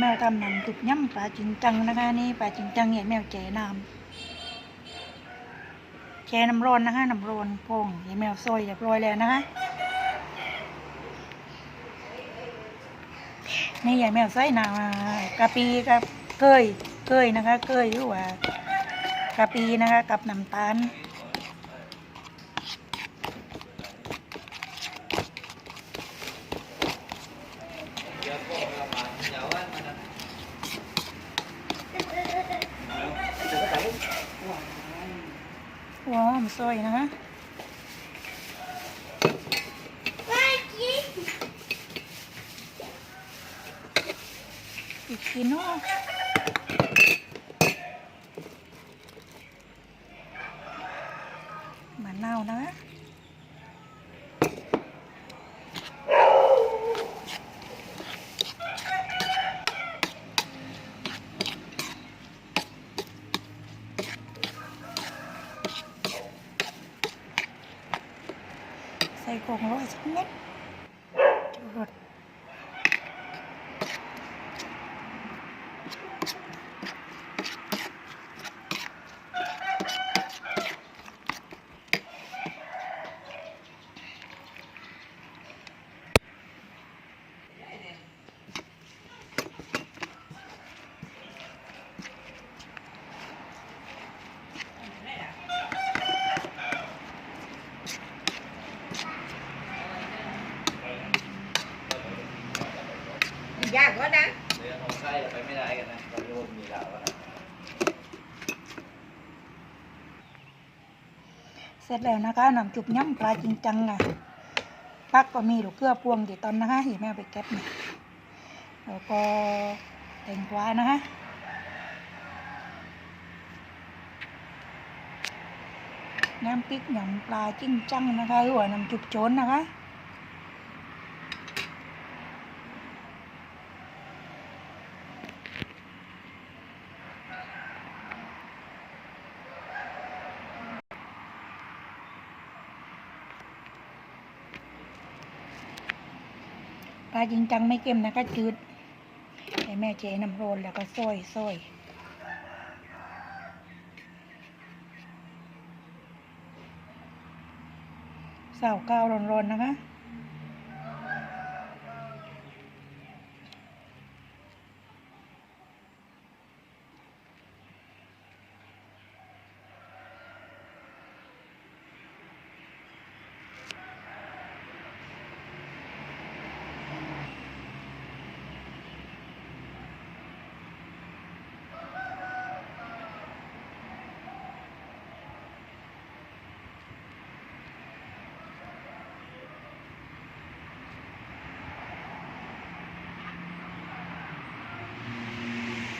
แมวทำน้ำตุกย่ำปลาจิงจังนะคะ นี่ปลาจิงจังใหญ่แมวแจน้ำแช่น้ำร้อนนะคะน้ำร้อนพองใหญ่แมวซอยเรียบร้อยแล้วนะคะนี่ใหญ่แมวใส่น้ำกะปีกับเกยเกยนะคะ เกยหรือว่ากะปีนะคะ กับน้ำตาล ว้าวมันสว ยนะคะอี กทีเนาะมะนาวนะคะใส่กล่องร้อยสักเม็ดจูรส Dạ, ยากว่านะเรือของไส้เราไปไม่ได้กันนะเราโยนมีเราอะนะเสร็จแล้วนะคะน้ำจุบย่ำปลาจริงจังอะปักก็มีลูกเกลือพวงเดี๋ยวตอนนะคะเห็นแม่เอาไปเก็บเนี่ยแล้วก็แตงกวานะคะน้ำพริกหยำปลาจิ้งจังนะคะหรือว่าน้ำจุบโจนนะคะ ปลาจริงจังไม่เค็มนะคะจืดให้แม่เจน้ำร้อนแล้วก็ซอยซอยเสาก้าวร้อนๆนะคะ